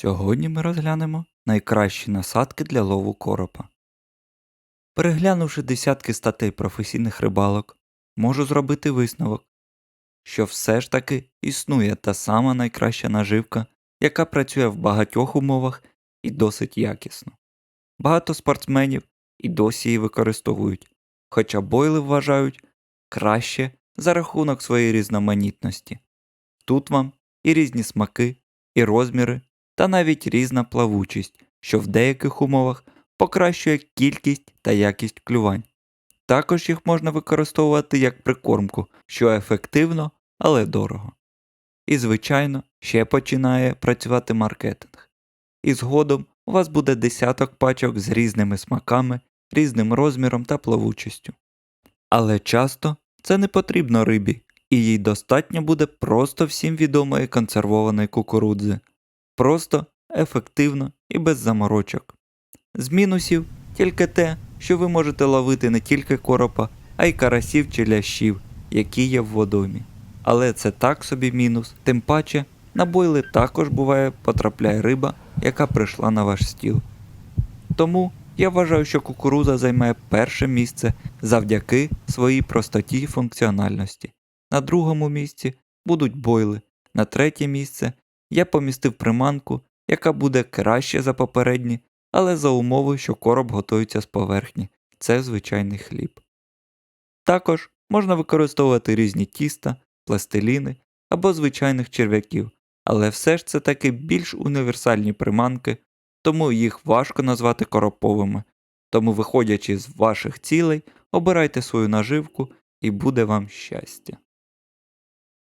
Сьогодні ми розглянемо найкращі насадки для лову коропа. Переглянувши десятки статей професійних рибалок, можу зробити висновок, що все ж таки існує та сама найкраща наживка, яка працює в багатьох умовах і досить якісно. Багато спортсменів і досі її використовують, хоча бойли вважають краще за рахунок своєї різноманітності. Тут вам і різні смаки, і розміри, та навіть різна плавучість, що в деяких умовах покращує кількість та якість клювань. Також їх можна використовувати як прикормку, що ефективно, але дорого. І, звичайно, ще починає працювати маркетинг. І згодом у вас буде десяток пачок з різними смаками, різним розміром та плавучістю. Але часто це не потрібно рибі, і їй достатньо буде просто всім відомої консервованої кукурудзи. Просто, ефективно і без заморочок. З мінусів тільки те, що ви можете ловити не тільки коропа, а й карасів чи лящів, які є в водомі. Але це так собі мінус, тим паче на бойли також буває потрапляє риба, яка прийшла на ваш стіл. Тому я вважаю, що кукуруза займає перше місце завдяки своїй простоті і функціональності. На другому місці будуть бойли, на третє місце я помістив приманку, яка буде краще за попередні, але за умови, що короб готується з поверхні, це звичайний хліб. Також можна використовувати різні тіста, пластиліни або звичайних черв'яків, але все ж це таки більш універсальні приманки, тому їх важко назвати короповими. Тому, виходячи з ваших цілей, обирайте свою наживку і буде вам щастя.